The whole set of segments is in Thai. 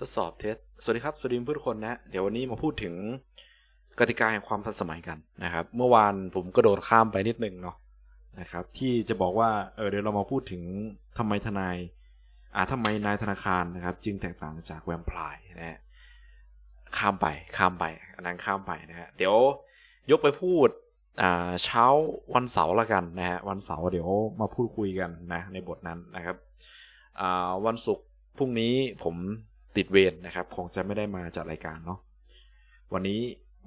ทดสอบเทส สวัสดีครับ สวัสดีเพื่อนทุกคนนะ เดี๋ยววันนี้มาพูดถึงกติกาแห่งความทันสมัยกันนะครับ เมื่อวานผมกระโดดข้ามไปนิดนึงเนาะนะครับ ที่จะบอกว่า เออเดี๋ยวเรามาพูดถึงทำไมทนาย อ่าทำไมนายธนาคารนะครับ จึงแตกต่างจากแวมไพร์นะข้ามไป ข้ามไป อันนั้นข้ามไปนะฮะ เดี๋ยวยกไปพูด อ่า เช้าวันเสาร์ละกันนะฮะ วันเสาร์เดี๋ยวมาพูดคุยกันนะ ในบทนั้นนะครับ อ่า วันศุกร์พรุ่งนี้ผม ติดเวรนะครับ คงจะไม่ได้มาจัดรายการเนาะวันนี้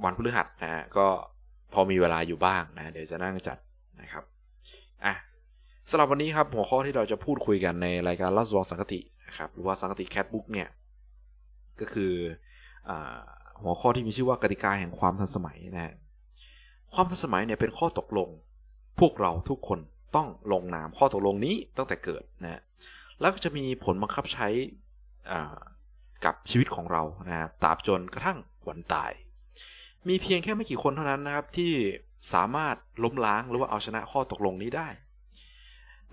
วันพฤหัสนะฮะก็พอมีเวลาอยู่บ้างนะเดี๋ยวจะนั่งจัดนะครับอะสำหรับวันนี้ครับหัวข้อที่เราจะพูดคุยกันในรายการลัสวงสังกตินะครับหรือว่าสังกติแคทบุ๊กเนี่ยก็คืออหัวข้อที่มีชื่อว่ากติกาแห่งความทันสมัยนะฮะความทันสมัยเนี่ยเป็นข้อตกลง พวกเราทุกคนต้องลงนามข้อตกลงนี้ตั้งแต่เกิดนะฮะแล้วก็จะมีผลบังคับใช้อ่า กับชีวิตของเรานะครับตราบจนกระทั่งวันตาย มีเพียงแค่ไม่กี่คนเท่านั้นนะครับที่สามารถล้มล้างหรือว่าเอาชนะข้อตกลงนี้ได้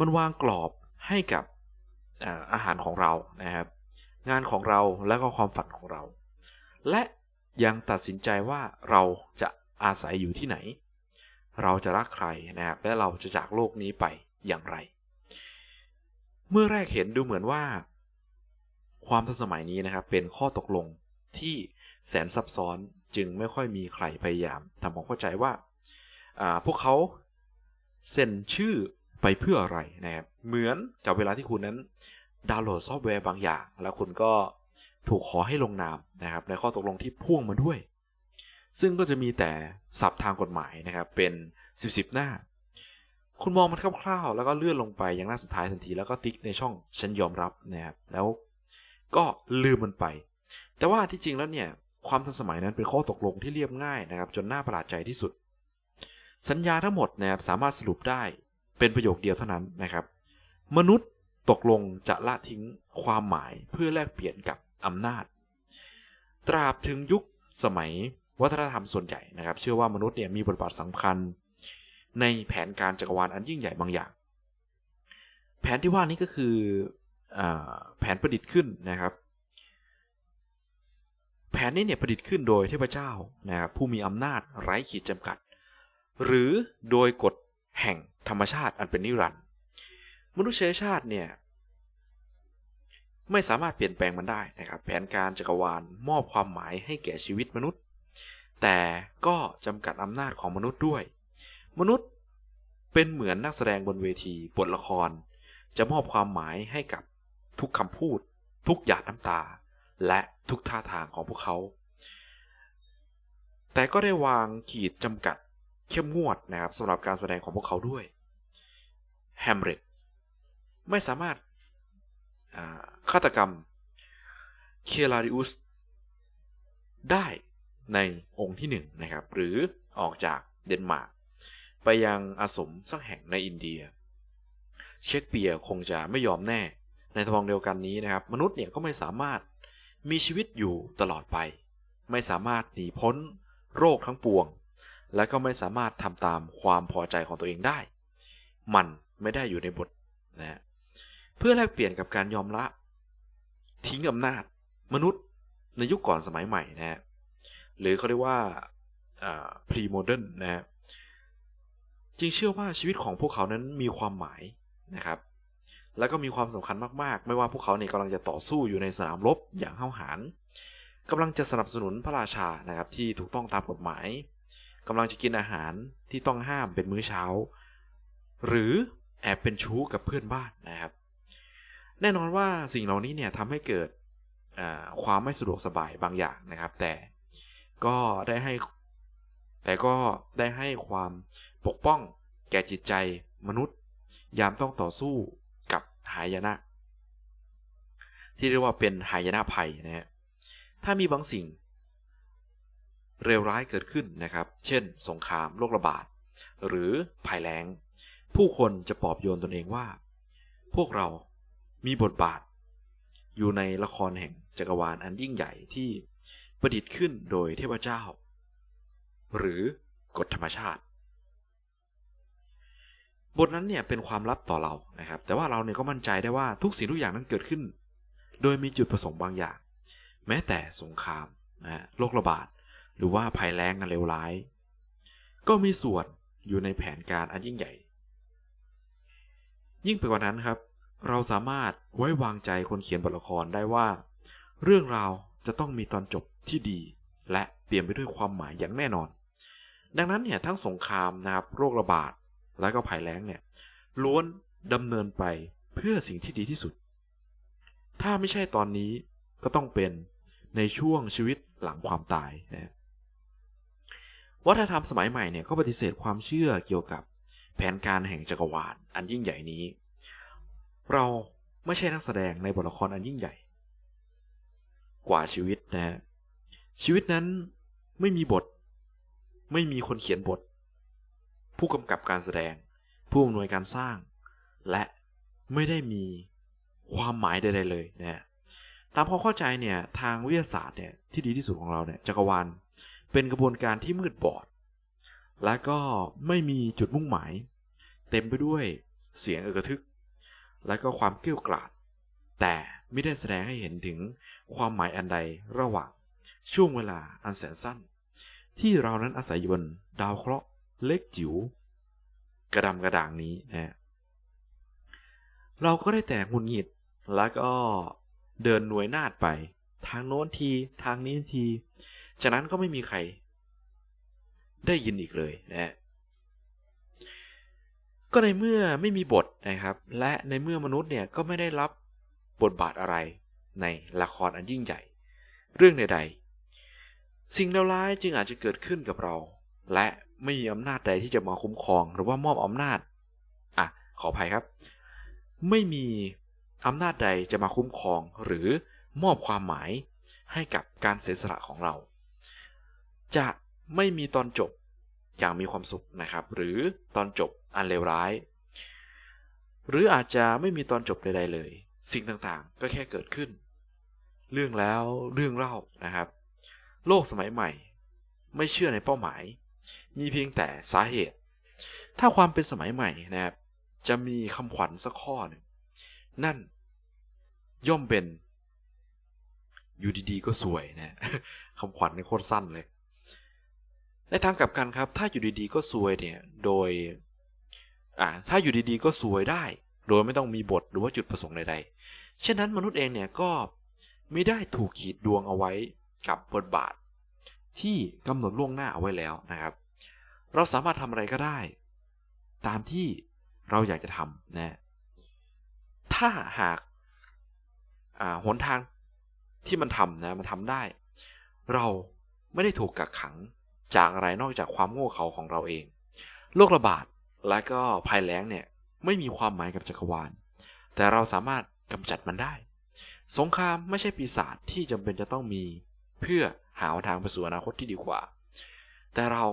มันวางกรอบให้กับอาหารของเรานะครับ งานของเราและก็ความฝันของเรา และยังตัดสินใจว่าเราจะอาศัยอยู่ที่ไหน เราจะรักใครนะครับและเราจะจากโลกนี้ไปอย่างไร เมื่อแรกเห็นดูเหมือนว่า ความทันสมัยนี้นะครับเป็นข้อตกลงที่แสนซับซ้อนจึงไม่ค่อยมีใครพยายามทำความเข้าใจว่าาพวกเขาเซ็นชื่อไปเพื่ออะไรนะครับเหมือนกับเวลาที่คุณนั้นดาวน์โหลดซอฟต์แวร์บางอย่าง แล้วคุณก็ถูกขอให้ลงนามนะครับ ในข้อตกลงที่พ่วงมาด้วย ซึ่งก็จะมีแต่ศัพท์ทางกฎหมายนะครับ เป็น 10บสหน้า คุณมองมันคร่าวๆ แล้วก็เลื่อนลงไปยังหน้าสุดท้ายทันที แล้วก็ติ๊กในช่องฉันยอมรับนะครับแล้ว ก็ลืมมันไป แต่ว่าที่จริงแล้วเนี่ยความทันสมัยนั้นเป็นข้อตกลงที่เรียบง่ายนะครับจนน่าประหลาดใจที่สุด สัญญาทั้งหมดนะครับสามารถสรุปได้เป็นประโยคเดียวเท่านั้นนะครับ มนุษย์ตกลงจะละทิ้งความหมายเพื่อแลกเปลี่ยนกับอำนาจ ตราบถึงยุคสมัยวัฒนธรรมส่วนใหญ่นะครับ เชื่อว่ามนุษย์เนี่ยมีบทบาทสำคัญ ในแผนการจักรวาลอันยิ่งใหญ่บางอย่าง แผนที่ว่านี้ก็คือ แผนประดิษฐ์ขึ้นนะครับ แผนนี้เนี่ยประดิษฐ์ขึ้นโดยเทพเจ้านะครับผู้มีอำนาจไร้ขีดจำกัด หรือโดยกฎแห่งธรรมชาติอันเป็นนิรันดร์มนุษยชาติเนี่ยไม่สามารถเปลี่ยนแปลงมันได้นะครับ แผนการจักรวาลมอบความหมายให้แก่ชีวิตมนุษย์ แต่ก็จำกัดอำนาจของมนุษย์ด้วย มนุษย์เป็นเหมือนนักแสดงบนเวทีบทละคร จะมอบความหมายให้กับ ทุกคำพูด ทุกหยาดน้ำตา และทุกท่าทางของพวกเขา แต่ก็ได้วางขีดจำกัดเข้มงวดนะครับสำหรับการแสดงของพวกเขาด้วยแฮมเร็ตไม่สามารถฆาตกรรมเคลาริอุสได้ในองค์ที่หนึ่งนะครับ หรือออกจากเดนมาร์กไปยังอาสมสักแห่งในอินเดีย เชคเปียร์คงจะไม่ยอมแน่ ในทำนองเดียวกันนี้นะครับ มนุษย์เนี่ยก็ไม่สามารถมีชีวิตอยู่ตลอดไป ไม่สามารถหนีพ้นโรคทั้งปวง และก็ไม่สามารถทำตามความพอใจของตัวเองได้ มันไม่ได้อยู่ในบทนะเพื่อแลกเปลี่ยนกับการยอมละ ทิ้งอำนาจ มนุษย์ในยุคก่อนสมัยใหม่นะฮะหรือเขาเรียกว่าพรีโมเดิร์นนะฮะจึงเชื่อว่าชีวิตของพวกเขานั้นมีความหมายนะครับ แล้วก็มีความสำคัญมากๆ ไม่ว่าพวกเขาเนี่ยกำลังจะต่อสู้อยู่ในสนามรบอย่างห้าวหาญกำลังจะสนับสนุนพระราชานะครับที่ถูกต้องตามกฎหมายกำลังจะกินอาหารที่ต้องห้ามเป็นมื้อเช้า หรือแอบเป็นชู้กับเพื่อนบ้านนะครับ แน่นอนว่าสิ่งเหล่านี้เนี่ยทำให้เกิดความไม่สะดวกสบายบางอย่างนะครับ แต่ก็ได้ให้แต่ก็ได้ให้ความปกป้องแก่จิตใจมนุษย์ ยามต้องต่อสู้ หายนะ ที่เรียกว่าเป็นหายนะภัยนะฮะถ้ามีบางสิ่งเร็วร้ายเกิดขึ้นนะครับ เช่น สงครามโรคระบาด หรือภัยแล้ง ผู้คนจะปลอบโยนตนเองว่า พวกเรามีบทบาท อยู่ในละครแห่งจักรวาลอันยิ่งใหญ่ที่ประดิษฐ์ขึ้นโดยเทพเจ้า หรือกฎธรรมชาติ บทนั้นเนี่ยเป็นความลับต่อเรานะครับ แต่ว่าเราเนี่ยก็มั่นใจได้ว่าทุกสิ่งทุกอย่างนั้นเกิดขึ้น โดยมีจุดประสงค์บางอย่าง แม้แต่สงครามนะโรคระบาด หรือว่าภัยแล้งอันเลวร้าย ก็มีส่วนอยู่ในแผนการอันยิ่งใหญ่ ยิ่งไปกว่านั้นครับ เราสามารถไว้วางใจคนเขียนบทละครได้ว่า เรื่องราวจะต้องมีตอนจบที่ดี และเปลี่ยนไปด้วยความหมายอย่างแน่นอน ดังนั้นเนี่ยทั้งสงครามนะครับโรคระบาด และก็ภัยแล้งเนี่ยล้วนดำเนินไปเพื่อสิ่งที่ดีที่สุด ถ้าไม่ใช่ตอนนี้ก็ต้องเป็นในช่วงชีวิตหลังความตายนะวัฒนธรรมสมัยใหม่เนี่ยก็ปฏิเสธความเชื่อเกี่ยวกับแผนการแห่งจักรวาลอันยิ่งใหญ่นี้ เราไม่ใช่นักแสดงในบทละครอันยิ่งใหญ่ กว่าชีวิตนะฮะชีวิตนั้นไม่มีบท ไม่มีคนเขียนบท ผู้กำกับการแสดง ผู้อำนวยการสร้าง และไม่ได้มีความหมายใดๆเลยนะตามความเข้าใจเนี่ยทางวิทยาศาสตร์เนี่ยที่ดีที่สุดของเราเนี่ยจักรวาลเป็นกระบวนการที่มืดบอด และก็ไม่มีจุดมุ่งหมาย เต็มไปด้วยเสียงเอกทึก และก็ความเกี้ยวกราดแต่ไม่ได้แสดงให้เห็นถึงความหมายอันใดระหว่างช่วงเวลาอันแสนสั้น ที่เรานั้นอาศัยอยู่บนดาวเคราะห์ เล็กจิ๋วกระดำกระด่างนี้นะเราก็ได้แต่หงุนหงิดแล้วก็เดินหน่วยนาดไป ทางโน้นทีทางนี้ที จากนั้นก็ไม่มีใคร ได้ยินอีกเลยนะก็ในเมื่อไม่มีบทนะครับ และในเมื่อมนุษย์เนี่ยก็ไม่ได้รับบทบาทอะไรในละครอันยิ่งใหญ่ เรื่องใดๆ สิ่งเลวร้ายจึงอาจจะเกิดขึ้นกับเรา และ ไม่มีอำนาจใดที่จะมาคุ้มครอง หรือว่ามอบอำนาจอะขออภัยครับ ไม่มีอำนาจใดจะมาคุ้มครองหรือมอบความหมายให้กับการเสียสละของเรา จะไม่มีตอนจบอย่างมีความสุขนะครับ หรือตอนจบอันเลวร้าย หรืออาจจะไม่มีตอนจบใดๆเลย สิ่งต่างๆก็แค่เกิดขึ้น เรื่องแล้วเรื่องเล่านะครับ โลกสมัยใหม่ ไม่เชื่อในเป้าหมาย มีเพียงแต่สาเหตุ ถ้าความเป็นสมัยใหม่นะครับ จะมีคำขวัญสักข้อหนึ่งนั่นย่อมเป็น อยู่ดีๆก็สวยนะคำขวัญในโคตรสั้นเลย ในทางกลับกันครับ ถ้าอยู่ดีๆก็สวยเนี่ย โดย อ่า ถ้าอยู่ดีๆก็สวยได้ โดยไม่ต้องมีบทหรือว่าจุดประสงค์ใดๆเช่นนั้นมนุษย์เองเนี่ยก็ไม่ได้ถูกขีดดวงเอาไว้กับบทบาท ที่กำหนดล่วงหน้าเอาไว้แล้วนะครับ เราสามารถทำอะไรก็ได้ ตามที่เราอยากจะทำนะถ้าหากาหนทางที่มันทำนะมันทำได้ เราไม่ได้ถูกกักขังจากอะไรนอกจากความโง่เขลาของเราเอง โรคระบาดและก็ภัยแล้งเนี่ยไม่มีความหมายกับจักรวาล แต่เราสามารถกำจัดมันได้ สงครามไม่ใช่ปีศาจที่จำเป็นจะต้องมี เพื่อหาทางไปสู่อนาคตที่ดีกว่า แต่เรา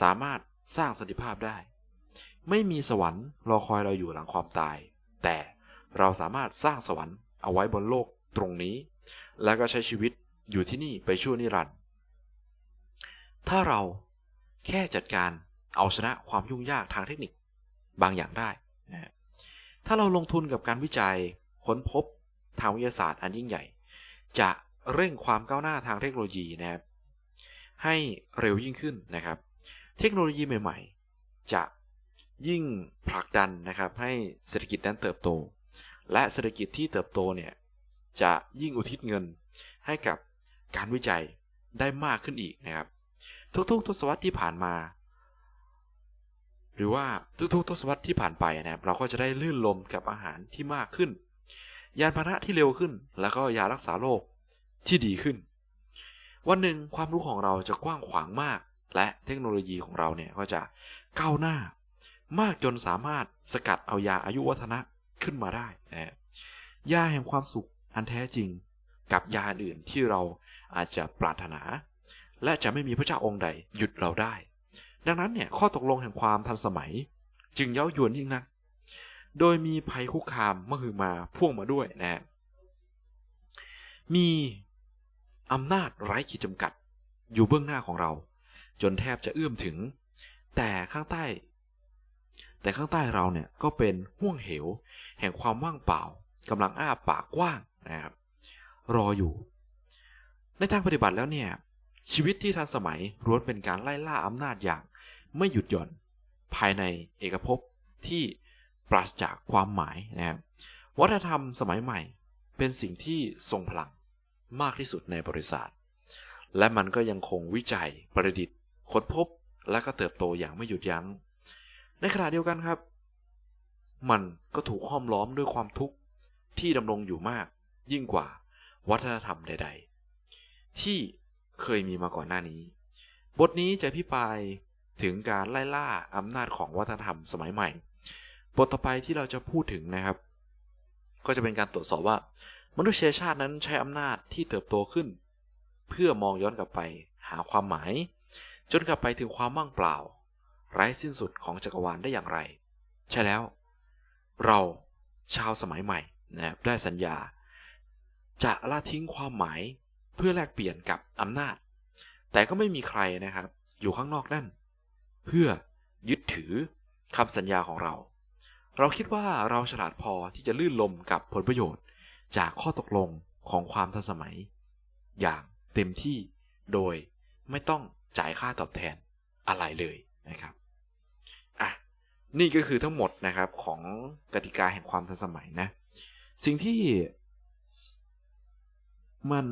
สามารถสร้างสันติภาพได้ ไม่มีสวรรค์รอคอยเราอยู่หลังความตาย แต่เราสามารถสร้างสวรรค์เอาไว้บนโลกตรงนี้ แล้วก็ใช้ชีวิตอยู่ที่นี่ไปชั่วนิรันดร์ถ้าเราแค่จัดการเอาชนะความยุ่งยากทางเทคนิคบางอย่างได้นะถ้าเราลงทุนกับการวิจัยค้นพบทางวิทยาศาสตร์อันยิ่งใหญ่ จะ เร่งความก้าวหน้าทางเทคโนโลยีนะครับให้เร็วยิ่งขึ้นนะครับ เทคโนโลยีใหม่ๆ จะยิ่งผลักดันนะครับให้เศรษฐกิจนั้นเติบโต และเศรษฐกิจที่เติบโตเนี่ยจะยิ่งอุทิศเงินให้กับการวิจัยได้มากขึ้นอีกนะครับ ทุกๆทศวรรษที่ผ่านมา หรือว่าทุกๆทศวรรษที่ผ่านไปนะครับ เราก็จะได้ลื่นลมกับอาหารที่มากขึ้น ยานพาหนะที่เร็วขึ้น แล้วก็ยารักษาโรค ที่ดีขึ้น วันหนึ่งความรู้ของเราจะกว้างขวางมาก และเทคโนโลยีของเราเนี่ยก็จะก้าวหน้า มากจนสามารถสกัดเอายาอายุวัฒนะขึ้นมาได้นะยาแห่งความสุขอันแท้จริงกับยาอื่นที่เราอาจจะปรารถนา และจะไม่มีพระเจ้าองค์ใดหยุดเราได้ ดังนั้นเนี่ยข้อตกลงแห่งความทันสมัย จึงเย้ายวนยิ่งนัก โดยมีภัยคุกคามมหึมาพ่วงมาด้วยนะมี อำนาจไร้ขีดจำกัด อยู่เบื้องหน้าของเรา จนแทบจะเอื้อมถึง แต่ข้างใต้ แต่ข้างใต้เราเนี่ยก็เป็นห่วงเหว แห่งความว่างเปล่ากำลังอ้าปากกว้างนะครับ รออยู่ ในทางปฏิบัติแล้วเนี่ย ชีวิตที่ทันสมัยล้วนเป็นการไล่ล่าอำนาจอย่างไม่หยุดหย่อนภายในเอกภพที่ปราศจากความหมายนะครับวัฒนธรรมสมัยใหม่เป็นสิ่งที่ทรงพลัง มากที่สุดในบริษัท และมันก็ยังคงวิจัยประดิษฐ์ค้นพบ และก็เติบโตอย่างไม่หยุดยัง้ง ในขณะเดียวกันครับ มันก็ถูกห้อมล้อมด้วยความทุกข์ที่ดำรงอยู่มาก ยิ่งกว่าวัฒนธรรมใด ๆ ที่เคยมีมาก่อนหน้านี้ บทนี้จะพิปรายถึงการไล่ล่าอำนาจของวัฒนธรรมสมัยใหม่ บทต่อไปที่เราจะพูดถึงนะครับ ก็จะเป็นการตรวจสอบว่า มนุษยชาตินั้นใช้อำนาจที่เติบโตขึ้น เพื่อมองย้อนกลับไปหาความหมาย จนกลับไปถึงความว่างเปล่า ไร้สิ้นสุดของจักรวาลได้อย่างไร ใช่แล้ว เราชาวสมัยใหม่นะครับได้สัญญา จะละทิ้งความหมายเพื่อแลกเปลี่ยนกับอำนาจ แต่ก็ไม่มีใครนะครับ อยู่ข้างนอกนั่น เพื่อยึดถือคำสัญญาของเรา เราคิดว่าเราฉลาดพอที่จะลื่นลมกับผลประโยชน์ จากข้อตกลงของความทันสมัย อย่างเต็มที่โดยไม่ต้องจ่ายค่าตอบแทนอะไรเลยนะครับอะนี่ก็คือทั้งหมดนะครับของกติกาแห่งความทันสมัยนะสิ่งที่มัน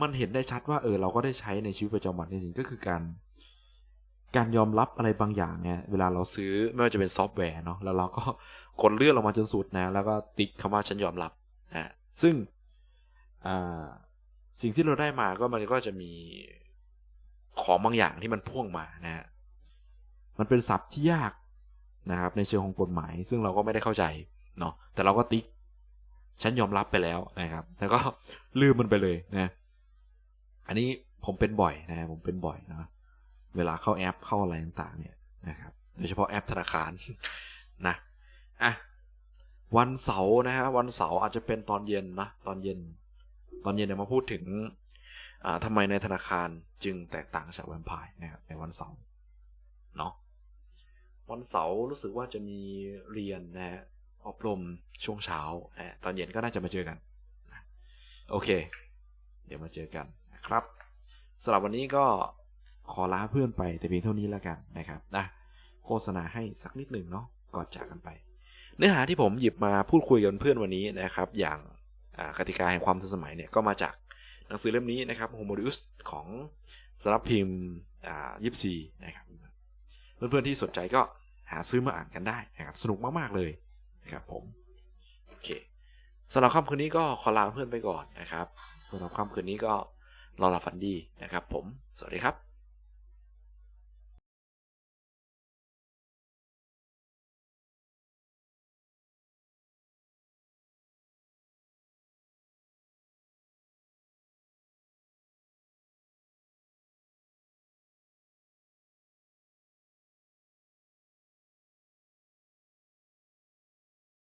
มันเห็นได้ชัดว่าเออเราก็ได้ใช้ในชีวิตประจำวันจริงๆก็คือการ การยอมรับอะไรบางอย่างเนี่ยเวลาเราซื้อไม่ว่าจะเป็นซอฟต์แวร์เนาะแล้วเราก็กดเลื่อนลงมาจนสุดนะ แล้วก็ติ๊กคำว่าฉันยอมรับนะซึ่งอ่าสิ่งที่เราได้มาก็มันก็จะมีของบางอย่างที่มันพ่วงมานะฮะมันเป็นศัพท์ที่ยากนะครับ ในเชิงของกฎหมาย ซึ่งเราก็ไม่ได้เข้าใจเนาะแต่เราก็ติ๊กฉันยอมรับไปแล้วนะครับ แล้วก็ลืมมันไปเลยนะ อันนี้ผมเป็นบ่อยนะผมเป็นบ่อยนะ เวลาเข้าแอปเข้าอะไรต่างๆเนี่ยนะครับโดยเฉพาะแอปธนาคารนะอะวันเสาร์นะฮะวันเสาร์อาจจะเป็นตอนเย็นนะตอนเย็น ตอนเย็นเนี่ยมาพูดถึงอ่าทำไมในธนาคารจึงแตกต่างจากแวมไพร์นะครับในวันเสาร์เนาะวันเสาร์รู้สึกว่าจะมีเรียนนะฮะอบรมช่วงเช้านะตอนเย็นก็น่าจะมาเจอกันโอเค เดี๋ยวมาเจอกันนะครับสำหรับวันนี้ก็ ขอลาเพื่อนไปแต่เพียงเท่านี้แล้วกันนะครับนะโฆษณาให้สักนิดหนึ่งเนาะก่อนจากกันไป เนื้อหาที่ผมหยิบมาพูดคุยกับเพื่อนวันนี้นะครับ อย่างกติกาแห่งความทันสมัยเนี่ยก็มาจากหนังสือเล่มนี้นะครับ Homodius ของสำนักพิมพ์ยิปซีนะครับเพื่อนๆที่สนใจก็หาซื้อมาอ่านกันได้นะครับสนุกมากๆเลยนะครับผมโอเคสำหรับค่ำคืนนี้ก็ขอลาเพื่อนไปก่อนนะครับสำหรับค่ำคืนนี้ก็รอหลับฝันดีนะครับ ผม สวัสดีครับ